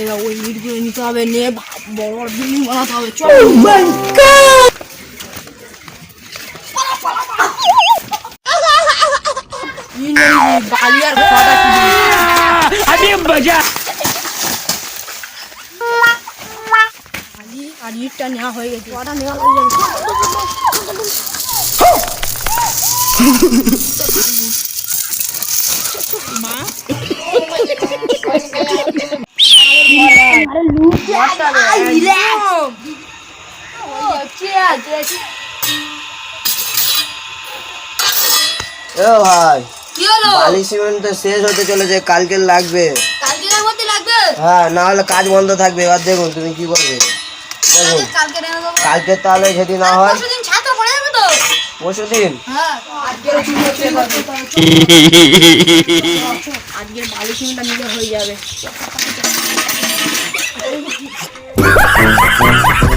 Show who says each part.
Speaker 1: এবার ওই ইটগুলো নিতে হবে নিয়ে বড় বড় বিল্ডিং বানাতে হবে চল বালি আর
Speaker 2: খড়া আরে
Speaker 1: মজা আর ইটটা নেওয়া হয়ে গেছে ওটা নেওয়া হয়ে যাবে মা
Speaker 3: ও ভাই
Speaker 1: কি হলো?
Speaker 3: বালি সিমেন্ট তো শেষ হতে চলেছে কালকে লাগবে।
Speaker 1: কালকের মধ্যে লাগবে?
Speaker 3: হ্যাঁ না হলে কাজ বন্ধ থাকবে এবার দেখুন তুমি কি করবে। দেখুন।
Speaker 1: কালকে এনে দেবো
Speaker 3: কালকে তাহলে যদি না হয়
Speaker 1: পরশু দিন পড়ে যাবে তো।
Speaker 3: পরশু দিন?
Speaker 1: হ্যাঁ আজকের আজকের বালি সিমেন্টটা নিলে হয়ে যাবে। Ha ha ha ha!